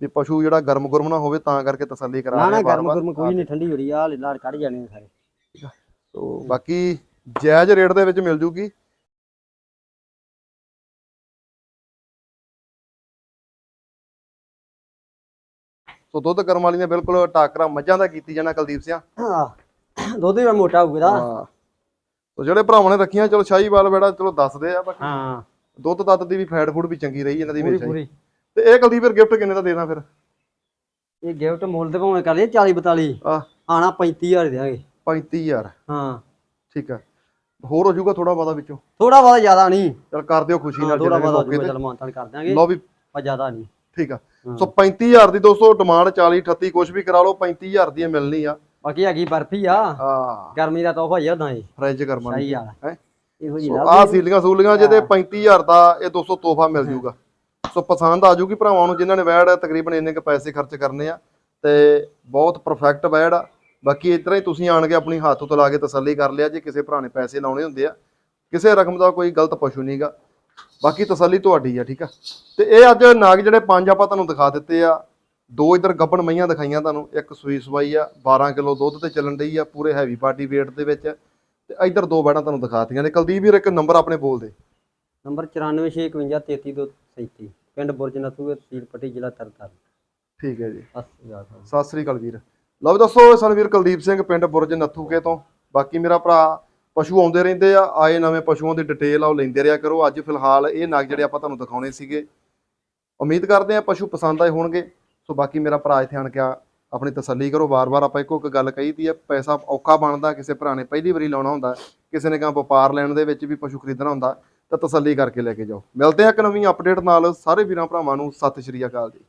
ਵੀ ਪਸ਼ੂ ਜਿਹੜਾ ਗਰਮ ਗੁਰਮ ਨਾ ਹੋਵੇ ਤਾਂ ਕਰਕੇ ਤਸੱਲੀ ਕਰਾ ਨਾ ਰਹੇ ਨਾ ਗਰਮ। ਗਰਮ ਕੋਈ ਨਹੀਂ ਠੰਡੀ ਹੋ ਰਹੀ ਆ ਲਾਰ ਕੱਢ ਜਾਣੇ ਸਾਰੇ। ਤੋ ਬਾਕੀ ਜਾਇਜ਼ ਰੇਟ ਦੇ ਵਿੱਚ ਮਿਲ ਜੂਗੀ। ਸੋ ਦੁੱਧ ਕਰਮ ਵਾਲੀ ਨੇ ਬਿਲਕੁਲ ਟਾਕਰਾ ਮੱਝਾਂ ਦਾ ਕੀਤੀ ਜਾਣਾ ਕੁਲਦੀਪ ਸਿੰਘ ਹਾਂ ਦੁੱਧ ਵੀ ਮੋਟਾ ਹੋਊਗਾ ਹਾਂ। ਸੋ ਜਿਹੜੇ ਭਰਾਵਾਂ ਨੇ ਰੱਖੀਆਂ ਚਲੋ ਸ਼ਾਹੀਵਾਲ ਬੇੜਾ ਚਲੋ ਦੱਸਦੇ ਆ ਬਾਕੀ ਹਾਂ। ਦੁੱਧ ਤੱਤ ਦੀ ਵੀ ਫੈਟ ਫੂਡ ਵੀ ਚੰਗੀ ਰਹੀ ਇਹਨਾਂ ਦੀ ਪੂਰੀ ਤੇ ਇਹ ਕੁਲਦੀਪ ਫਿਰ ਗਿਫਟ ਕਿੰਨੇ ਦਾ ਦੇਣਾ ਫਿਰ? ਇਹ ਗਿਫਟ ਮੁੱਲ ਤੇ ਭਾਵੇਂ ਕਰ ਲਈ 40 42 ਆ ਆਣਾ 35000 ਦੇਾਂਗੇ 35000 ਹਾਂ। ਠੀਕ ਆ। ਹੋਰ ਹੋ ਜਾਊਗਾ ਥੋੜਾ ਬਹੁਤਾ ਵਿੱਚੋਂ? ਥੋੜਾ ਬਹੁਤਾ ਜ਼ਿਆਦਾ ਨਹੀਂ। ਚਲ ਕਰ ਦਿਓ ਖੁਸ਼ੀ ਨਾਲ ਬਹੁਤਾ ਮੌਕੇ ਤੇ। ਚਲ ਮਾਨਤਾਨ ਕਰ ਦਿਆਂਗੇ। ਲਓ ਵੀ। ਜ਼ਿਆਦਾ ਨਹੀਂ। ਠੀਕ ਆ। ਸੋ 35000 ਦੀ ਦੋਸਤੋ ਡਿਮਾਂਡ 40 38 ਕੁਝ ਵੀ ਕਰਾ ਲਓ 35000 ਦੀ ਮਿਲਣੀ ਆ। ਬਾਕੀ ਹੈਗੀ ਬਰਫੀ ਆ। ਆ ਗਰਮੀ ਦਾ ਤੋਹਫਾ ਹੀ ਆ ਉਦਾਂ ਇਹ ਫ੍ਰਿਜ ਕਰਮਾ ਸਹੀ ਆ। ਹੈ। ਇਹੋ ਜੀ ਸੋ ਆ ਸੀਲੀਆਂ ਸੂਲੀਆਂ ਜਿਹਦੇ 35000 ਦਾ ਇਹ 200 ਤੋਹਫਾ ਮਿਲ ਜੂਗਾ ਸੋ ਪਸੰਦ ਆ ਜੂਗੀ ਭਰਾਵਾਂ ਨੂੰ ਜਿਨ੍ਹਾਂ ਨੇ ਵੈੜ ਤਕਰੀਬਨ ਇੰਨੇ ਕ ਪੈਸੇ ਖਰਚ ਕਰਨੇ ਆ। ਤੇ ਬਹੁਤ ਪਰਫੈਕਟ ਵੈੜ ਆ। ਬਾਕੀ ਇਸ ਤਰ੍ਹਾਂ ਹੀ ਤੁਸੀਂ ਆਣ ਕੇ ਆਪਣੀ ਹੱਥ ਤੋਂ ਲਾ ਕੇ ਤਸੱਲੀ ਕਰ ਲਿਆ ਜੇ ਕਿਸੇ ਭਰਾ ਨੇ ਪੈਸੇ ਲਾਉਣੇ ਹੁੰਦੇ ਆ। ਕਿਸੇ ਰਕਮ ਦਾ ਕੋਈ ਗਲਤ ਪਸ਼ੂ ਨਹੀਂਗਾ ਬਾਕੀ ਤਸੱਲੀ ਤੁਹਾਡੀ ਆ ਠੀਕ ਆ? ਤੇ ਇਹ ਅੱਜ ਨਾਗ ਜਿਹੜੇ ਪੰਜ ਆਪਾਂ ਤੁਹਾਨੂੰ ਦਿਖਾ ਦਿੱਤੇ ਆ ਦੋ ਇਧਰ ਗੱਬਣ ਮਈਆਂ ਦਿਖਾਈਆਂ ਤੁਹਾਨੂੰ ਇੱਕ ਸੂਈ ਸਵਾਈ ਆ 12 ਕਿਲੋ ਦੁੱਧ ਤੇ ਚੱਲਣ ਡਈ ਆ ਪੂਰੇ ਹੈਵੀ ਪਾਰਟੀ weight ਦੇ ਵਿੱਚ। ਤੇ ਇਧਰ ਦੋ ਬੈੜਾਂ ਤੁਹਾਨੂੰ ਦਿਖਾਤੀਆਂ ਨੇ। ਕੁਲਦੀਪ ਵੀਰ ਇੱਕ ਨੰਬਰ ਆਪਣੇ ਬੋਲ ਦੇ। ਨੰਬਰ 9465533237 ਪਿੰਡ ਬੁਰਜ ਨਥੂ ਤਹਿਸੀਲ ਪੱਟੀ ਜ਼ਿਲ੍ਹਾ ਤਰਨਤਾਰਨ। ਠੀਕ ਹੈ ਜੀ। ਬਸ ਯਾਦ ਆ। ਸਤਿ ਸ੍ਰੀ ਅਕਾਲ ਵੀਰ। ਲਓ ਦੱਸੋ ਸਨ ਵੀਰ ਕੁਲਦੀਪ ਸਿੰਘ ਪਿੰਡ ਬੁਰਜ ਨੱਥੂਕੇ ਤੋਂ। ਬਾਕੀ ਮੇਰਾ ਭਰਾ ਪਸ਼ੂ ਆਉਂਦੇ ਰਹਿੰਦੇ ਆ, ਆਏ ਨਵੇਂ ਪਸ਼ੂਆਂ ਦੀ ਡਿਟੇਲ ਆ, ਉਹ ਲੈਂਦੇ ਰਿਹਾ ਕਰੋ। ਅੱਜ ਫਿਲਹਾਲ ਇਹ ਨਗ ਜਿਹੜੇ ਆਪਾਂ ਤੁਹਾਨੂੰ ਦਿਖਾਉਣੇ ਸੀਗੇ। ਉਮੀਦ ਕਰਦੇ ਆ ਪਸ਼ੂ ਪਸੰਦ ਆਏ ਹੋਣਗੇ। ਸੋ ਬਾਕੀ ਮੇਰਾ ਭਰਾ ਇੱਥੇ ਆਣ ਕੇ ਆਪਣੀ ਤਸੱਲੀ ਕਰੋ। ਵਾਰ-ਵਾਰ ਆਪਾਂ ਇੱਕੋ ਇੱਕ ਗੱਲ ਕਹੀ ਤੀ ਆ, ਪੈਸਾ ਔਖਾ ਬਣਦਾ, ਕਿਸੇ ਭਰਾ ਨੇ ਪਹਿਲੀ ਵਾਰੀ ਲਾਉਣਾ ਹੁੰਦਾ, ਕਿਸੇ ਨੇ ਕਹਾਂ ਵਪਾਰ ਲੈਣ ਦੇ ਵਿੱਚ ਵੀ ਪਸ਼ੂ ਖਰੀਦਣਾ ਹੁੰਦਾ, ਤਾਂ ਤਸੱਲੀ ਕਰਕੇ ਲੈ ਕੇ ਜਾਓ। ਮਿਲਦੇ ਆ ਇੱਕ ਨਵੀਂ ਅਪਡੇਟ ਨਾਲ। ਸਾਰੇ ਵੀਰਾਂ ਭਰਾਵਾਂ ਨੂੰ ਸਤਿ ਸ਼੍ਰੀ ਅਕਾਲ ਜੀ।